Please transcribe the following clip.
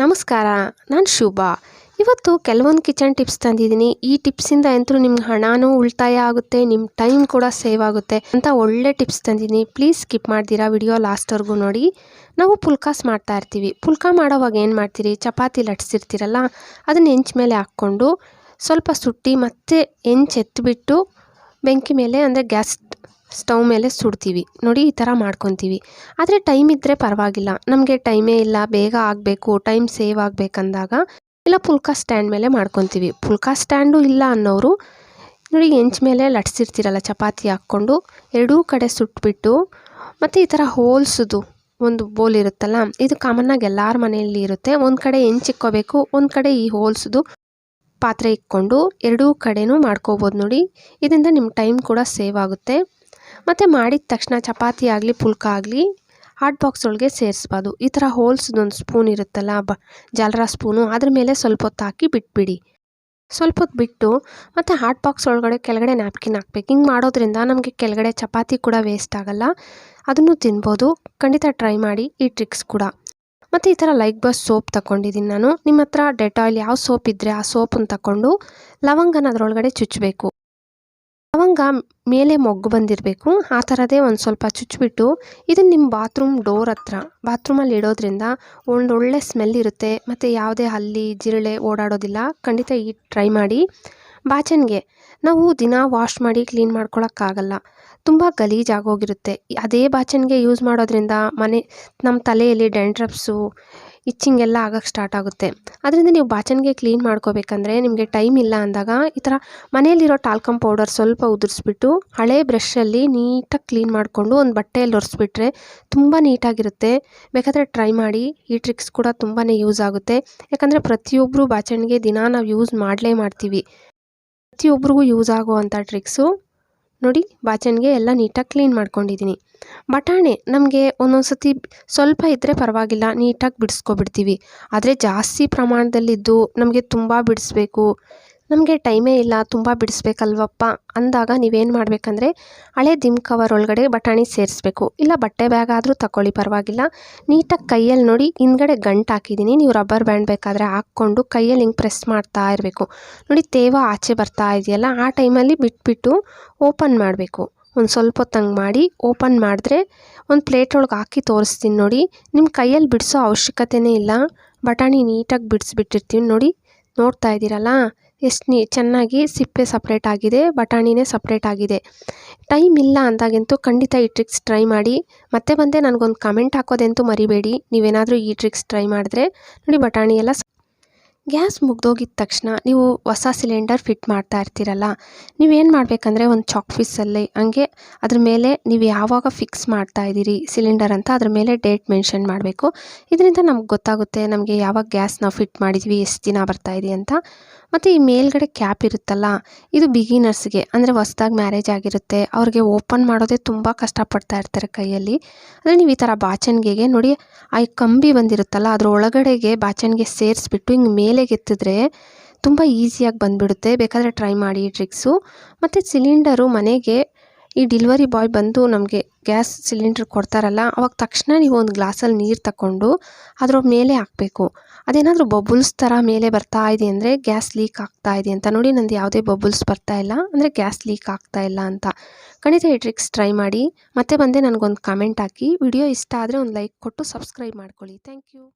ನಮಸ್ಕಾರ, ನಾನು ಶುಭ. ಇವತ್ತು ಕೆಲವೊಂದು ಕಿಚನ್ ಟಿಪ್ಸ್ ತಂದಿದ್ದೀನಿ. ಈ ಟಿಪ್ಸಿಂದ ಅಂತೂ ನಿಮ್ಗೆ ಹಣನೂ ಉಳಿತಾಯ ಆಗುತ್ತೆ ನಿಮ್ಮ ಟೈಮ್ ಕೂಡ ಸೇವ್ ಆಗುತ್ತೆ ಅಂತ ಒಳ್ಳೆ ಟಿಪ್ಸ್ ತಂದಿದ್ದೀನಿ. ಪ್ಲೀಸ್ ಸ್ಕಿಪ್ ಮಾಡ್ದಿರಾ ವಿಡಿಯೋ ಲಾಸ್ಟ್ವರೆಗೂ ನೋಡಿ. ನಾವು ಪುಲ್ಕಾಸ್ ಮಾಡ್ತಾ ಇರ್ತೀವಿ. ಪುಲ್ಕ ಮಾಡೋವಾಗ ಏನು ಮಾಡ್ತೀರಿ? ಚಪಾತಿ ಲಟ್ಸಿರ್ತೀರಲ್ಲ, ಅದನ್ನ ಹೆಂಚ್ ಮೇಲೆ ಹಾಕ್ಕೊಂಡು ಸ್ವಲ್ಪ ಸುಟ್ಟಿ ಮತ್ತೆ ಹೆಂಚ್ ಎತ್ತಿಬಿಟ್ಟು ಬೆಂಕಿ ಮೇಲೆ, ಅಂದರೆ ಗ್ಯಾಸ್ ಸ್ಟವ್ ಮೇಲೆ ಸುಡ್ತೀವಿ. ನೋಡಿ ಈ ಥರ ಮಾಡ್ಕೊತೀವಿ. ಆದರೆ ಟೈಮ್ ಇದ್ದರೆ ಪರವಾಗಿಲ್ಲ. ನಮಗೆ ಟೈಮೇ ಇಲ್ಲ. ಬೇಗ ಆಗಬೇಕು. ಟೈಮ್ ಸೇವ್ ಆಗಬೇಕಂದಾಗ ಇಲ್ಲ ಪುಲ್ಕ ಸ್ಟ್ಯಾಂಡ್ ಮೇಲೆ ಮಾಡ್ಕೊತೀವಿ. ಪುಲ್ಕ ಸ್ಟ್ಯಾಂಡು ಇಲ್ಲ ಅನ್ನೋರು ನೋಡಿ ಹೆಂಚ್ ಮೇಲೆ ಲಟ್ಸಿರ್ತೀರಲ್ಲ, ಚಪಾತಿ ಹಾಕ್ಕೊಂಡು ಎರಡೂ ಕಡೆ ಸುಟ್ಬಿಟ್ಟು ಮತ್ತು ಈ ಥರ ಹೋಲ್ಸೋದು ಒಂದು ಬೋಲ್ ಇರುತ್ತಲ್ಲ, ಇದು ಕಾಮನ್ನಾಗಿ ಎಲ್ಲರ ಮನೆಯಲ್ಲಿ ಇರುತ್ತೆ. ಒಂದು ಕಡೆ ಹೆಂಚಿಕ್ಕೋಬೇಕು ಒಂದು ಕಡೆ ಈ ಹೋಲ್ಸೋದು ಪಾತ್ರೆ ಇಕ್ಕೊಂಡು ಎರಡೂ ಕಡೆನೂ ಮಾಡ್ಕೋಬೋದು ನೋಡಿ. ಇದರಿಂದ ನಿಮ್ಮ ಟೈಮ್ ಕೂಡ ಸೇವ್ ಆಗುತ್ತೆ. ಮತ್ತು ಮಾಡಿದ ತಕ್ಷಣ ಚಪಾತಿ ಆಗಲಿ, ಪುಲ್ಕ ಆಗಲಿ ಹಾಟ್ ಬಾಕ್ಸ್ ಒಳಗೆ ಸೇರಿಸ್ಬಾರ್ದು ಈ ಥರ ಹೋಲ್ಸ್ದೊಂದು ಸ್ಪೂನ್ ಇರುತ್ತಲ್ಲ, ಬ, ಜಾಲರ ಸ್ಪೂನು ಅದ್ರ ಮೇಲೆ ಸ್ವಲ್ಪ ಹೊತ್ತು ಹಾಕಿ ಬಿಟ್ಬಿಡಿ. ಸ್ವಲ್ಪ ಹೊತ್ತು ಬಿಟ್ಟು ಮತ್ತು ಹಾಟ್ ಬಾಕ್ಸ್ ಒಳಗಡೆ ಕೆಳಗಡೆ ನ್ಯಾಪ್ಕಿನ್ ಹಾಕ್ಬೇಕು. ಹಿಂಗೆ ಮಾಡೋದ್ರಿಂದ ನಮಗೆ ಕೆಳಗಡೆ ಚಪಾತಿ ಕೂಡ ವೇಸ್ಟ್ ಆಗಲ್ಲ. ಅದನ್ನು ತಿನ್ಬೋದು. ಖಂಡಿತ ಟ್ರೈ ಮಾಡಿ ಈ ಟ್ರಿಕ್ಸ್ ಕೂಡ. ಮತ್ತು ಈ ಥರ ಲೈಕ್ ಬಸ್ ಸೋಪ್ ತಗೊಂಡಿದ್ದೀನಿ ನಾನು. ನಿಮ್ಮ ಹತ್ರ ಡೆಟಾಯ್ಲ್ ಯಾವ ಸೋಪ್ ಇದ್ದರೆ ಆ ಸೋಪನ್ನು ತಗೊಂಡು ಲವಂಗನ ಅದರೊಳಗಡೆ ಚುಚ್ಚಬೇಕು ಲವಂಗ ಮೇಲೆ ಮೊಗ್ಗು ಬಂದಿರಬೇಕು. ಆ ಥರದೇ ಒಂದು ಸ್ವಲ್ಪ ಚುಚ್ಚಿಬಿಟ್ಟು ಇದನ್ನು ನಿಮ್ಮ ಬಾತ್ರೂಮ್ ಡೋರ್ ಹತ್ರ, ಬಾತ್ರೂಮಲ್ಲಿ ಇಡೋದ್ರಿಂದ ಒಂದು ಒಳ್ಳೆ ಸ್ಮೆಲ್ ಇರುತ್ತೆ. ಮತ್ತು ಯಾವುದೇ ಹಲ್ಲಿ, ಜಿರಳೆ ಓಡಾಡೋದಿಲ್ಲ. ಖಂಡಿತ ಈ ಟ್ರೈ ಮಾಡಿ. ಬಾಚನ್ಗೆ ನಾವು ದಿನ ವಾಶ್ ಮಾಡಿ ಕ್ಲೀನ್ ಮಾಡ್ಕೊಳಕ್ಕಾಗಲ್ಲ. ತುಂಬ ಗಲೀಜಾಗೋಗಿರುತ್ತೆ ಅದೇ ಬಾಚನ್ಗೆ ಯೂಸ್ ಮಾಡೋದ್ರಿಂದ ಮನೆ ನಮ್ಮ ತಲೆಯಲ್ಲಿ ಡೆಂಡ್ರಪ್ಸು ಇಚ್ಚಿಂಗ್ ಎಲ್ಲ ಆಗಕ್ಕೆ ಸ್ಟಾರ್ಟ್ ಆಗುತ್ತೆ. ಅದರಿಂದ ನೀವು ಬಾಚಣಿಗೆ ಕ್ಲೀನ್ ಮಾಡ್ಕೋಬೇಕಂದ್ರೆ ನಿಮಗೆ ಟೈಮ್ ಇಲ್ಲ ಅಂದಾಗ ಈ ಥರ ಮನೆಯಲ್ಲಿರೋ ಟಾಲ್ಕಮ್ ಪೌಡರ್ ಸ್ವಲ್ಪ ಉದುರಿಸ್ಬಿಟ್ಟು ಹಳೆ ಬ್ರಷಲ್ಲಿ ನೀಟಾಗಿ ಕ್ಲೀನ್ ಮಾಡಿಕೊಂಡು ಒಂದು ಬಟ್ಟೆಯಲ್ಲಿ ಒರೆಸ್ಬಿಟ್ರೆ ತುಂಬ ನೀಟಾಗಿರುತ್ತೆ. ಬೇಕಾದರೆ ಟ್ರೈ ಮಾಡಿ, ಈ ಟ್ರಿಕ್ಸ್ ಕೂಡ ತುಂಬಾ ಯೂಸ್ ಆಗುತ್ತೆ. ಯಾಕಂದರೆ ಪ್ರತಿಯೊಬ್ಬರು ಬಾಚಣಿಗೆ ದಿನ ನಾವು ಯೂಸ್ ಮಾಡಲೇ ಮಾಡ್ತೀವಿ. ಪ್ರತಿಯೊಬ್ಬರಿಗೂ ಯೂಸ್ ಆಗುವಂಥ ಟ್ರಿಕ್ಸು ನೋಡಿ ಬಾಚಣಿಗೆ ಎಲ್ಲ ನೀಟಾಗಿ ಕ್ಲೀನ್ ಮಾಡ್ಕೊಂಡಿದ್ದೀನಿ. ಬಟಾಣೆ ನಮಗೆ ಒಂದೊಂದು ಸತಿ ಸ್ವಲ್ಪ ಇದ್ದರೆ ಪರವಾಗಿಲ್ಲ, ನೀಟಾಗಿ ಬಿಡಿಸ್ಕೊಬಿಡ್ತೀವಿ. ಆದರೆ ಜಾಸ್ತಿ ಪ್ರಮಾಣದಲ್ಲಿದ್ದು ನಮಗೆ ತುಂಬ ಬಿಡಿಸ್ಬೇಕು. ನಮಗೆ ಟೈಮೇ ಇಲ್ಲ, ತುಂಬ ಬಿಡಿಸ್ಬೇಕಲ್ವಪ್ಪ ಅಂದಾಗ ನೀವೇನು ಮಾಡಬೇಕಂದ್ರೆ ಹಳೆ ದಿಮ್ ಕವರ್ ಒಳಗಡೆ ಬಟಾಣಿ ಸೇರಿಸ್ಬೇಕು. ಇಲ್ಲ ಬಟ್ಟೆ ಬ್ಯಾಗ್ ಆದರೂ ತಗೊಳ್ಳಿ ಪರವಾಗಿಲ್ಲ. ನೀಟಾಗಿ ಕೈಯಲ್ಲಿ ನೋಡಿ, ಹಿಂದ್ಗಡೆ ಗಂಟು ಹಾಕಿದ್ದೀನಿ ನೀವು ರಬ್ಬರ್ ಬ್ಯಾಂಡ್ ಬೇಕಾದರೆ ಹಾಕ್ಕೊಂಡು ಕೈಯಲ್ಲಿ ಹಿಂಗೆ ಪ್ರೆಸ್ ಮಾಡ್ತಾ ಇರಬೇಕು. ನೋಡಿ, ತೇವ ಆಚೆ ಬರ್ತಾ ಇದೆಯಲ್ಲ, ಆ ಟೈಮಲ್ಲಿ ಬಿಟ್ಬಿಟ್ಟು ಓಪನ್ ಮಾಡಬೇಕು. ಒಂದು ಸ್ವಲ್ಪ ಹೊತ್ತಂಗೆ ಮಾಡಿ ಓಪನ್ ಮಾಡಿದ್ರೆ ಒಂದು ಪ್ಲೇಟ್ ಒಳಗೆ ಹಾಕಿ ತೋರಿಸ್ತೀನಿ ನೋಡಿ. ನಿಮ್ಮ ಕೈಯಲ್ಲಿ ಬಿಡಿಸೋ ಅವಶ್ಯಕತೆಯೇ ಇಲ್ಲ. ಬಟಾಣಿ ನೀಟಾಗಿ ಬಿಡಿಸ್ಬಿಟ್ಟಿರ್ತೀವಿ ನೋಡಿ. ನೋಡ್ತಾ ಇದ್ದೀರಲ್ಲ? ಎಷ್ಟು ನೀ, ಚೆನ್ನಾಗಿ ಸಿಪ್ಪೆ ಸಪ್ರೇಟ್ ಆಗಿದೆ, ಬಟಾಣಿನೇ ಸಪ್ರೇಟ್ ಆಗಿದೆ. ಟೈಮ್ ಇಲ್ಲ ಅಂದಾಗಂತೂ ಖಂಡಿತ ಈ ಟ್ರಿಕ್ಸ್ ಟ್ರೈ ಮಾಡಿ. ಮತ್ತೆ ಬಂದೆ, ನನಗೊಂದು ಕಮೆಂಟ್ ಹಾಕೋದೆಂತೂ ಮರಿಬೇಡಿ. ನೀವೇನಾದರೂ ಈ ಟ್ರಿಕ್ಸ್ ಟ್ರೈ ಮಾಡಿದ್ರೆ, ನೋಡಿ ಬಟಾಣಿ ಎಲ್ಲ ಗ್ಯಾಸ್ ಮುಗ್ದೋಗಿದ ತಕ್ಷಣ ನೀವು ಹೊಸ ಸಿಲಿಂಡರ್ ಫಿಟ್ ಮಾಡ್ತಾ ಇರ್ತೀರಲ್ಲ ನೀವೇನು ಮಾಡಬೇಕಂದ್ರೆ ಒಂದು ಚಾಕ್ ಪೀಸಲ್ಲಿ ಹಂಗೆ ಅದ್ರ ಮೇಲೆ ನೀವು ಯಾವಾಗ ಫಿಕ್ಸ್ ಮಾಡ್ತಾ ಇದ್ದೀರಿ ಸಿಲಿಂಡರ್ ಅಂತ ಅದ್ರ ಮೇಲೆ ಡೇಟ್ ಮೆನ್ಷನ್ ಮಾಡಬೇಕು. ಇದರಿಂದ ನಮ್ಗೆ ಗೊತ್ತಾಗುತ್ತೆ ನಮಗೆ ಯಾವಾಗ ಗ್ಯಾಸ್ ನಾವು ಫಿಟ್ ಮಾಡಿದ್ವಿ, ಎಷ್ಟು ದಿನ ಬರ್ತಾ ಇದೆ ಅಂತ. ಮತ್ತು ಈ ಮೇಲ್ಗಡೆ ಕ್ಯಾಪ್ ಇರುತ್ತಲ್ಲ, ಇದು ಬಿಗಿನರ್ಸ್ಗೆ ಅಂದರೆ ಹೊಸ್ದಾಗಿ ಮ್ಯಾರೇಜ್ ಆಗಿರುತ್ತೆ, ಅವ್ರಿಗೆ ಓಪನ್ ಮಾಡೋದೇ ತುಂಬ ಕಷ್ಟಪಡ್ತಾ ಇರ್ತಾರೆ ಕೈಯಲ್ಲಿ. ಅಂದರೆ ನೀವು ಈ ಥರ ಬಾಚಣಿಗೆಗೆ ನೋಡಿ, ಆ ಕಂಬಿ ಬಂದಿರುತ್ತಲ್ಲ, ಅದ್ರ ಒಳಗಡೆಗೆ ಬಾಚಣಿಗೆ ಸೇರಿಸ್ಬಿಟ್ಟು ಹಿಂಗೆ ಮೇಲೆ ಎತ್ತಿದ್ರೆ ತುಂಬ ಈಸಿಯಾಗಿ ಬಂದುಬಿಡುತ್ತೆ. ಬೇಕಾದರೆ ಟ್ರೈ ಮಾಡಿ ಈ ಟ್ರಿಕ್ಸು ಮತ್ತು ಸಿಲಿಂಡರು ಮನೆಗೆ ಈ ಡಿಲ್ವರಿ ಬಾಯ್ ಬಂದು ನಮಗೆ ಗ್ಯಾಸ್ ಸಿಲಿಂಡ್ರ್ ಕೊಡ್ತಾರಲ್ಲ, ಅವಾಗ ತಕ್ಷಣ ನೀವು ಒಂದು ಗ್ಲಾಸಲ್ಲಿ ನೀರು ತಗೊಂಡು ಅದರ ಮೇಲೆ ಹಾಕಬೇಕು. ಅದೇನಾದರೂ ಬಬುಲ್ಸ್ ಥರ ಮೇಲೆ ಬರ್ತಾ ಇದೆ ಅಂದರೆ ಗ್ಯಾಸ್ ಲೀಕ್ ಆಗ್ತಾ ಇದೆ ಅಂತ. ನೋಡಿ ನಂದು ಯಾವುದೇ ಬಬುಲ್ಸ್ ಬರ್ತಾ ಇಲ್ಲ ಅಂದರೆ ಗ್ಯಾಸ್ ಲೀಕ್ ಆಗ್ತಾ ಇಲ್ಲ ಅಂತ. ಖಂಡಿತ ಈ ಟ್ರಿಕ್ಸ್ ಟ್ರೈ ಮಾಡಿ. ಮತ್ತೆ ಬಂದೆ ನನಗೊಂದು ಕಮೆಂಟ್ ಹಾಕಿ. ವಿಡಿಯೋ ಇಷ್ಟ ಆದರೆ ಒಂದು ಲೈಕ್ ಕೊಟ್ಟು ಸಬ್ಸ್ಕ್ರೈಬ್ ಮಾಡ್ಕೊಳ್ಳಿ. Thank you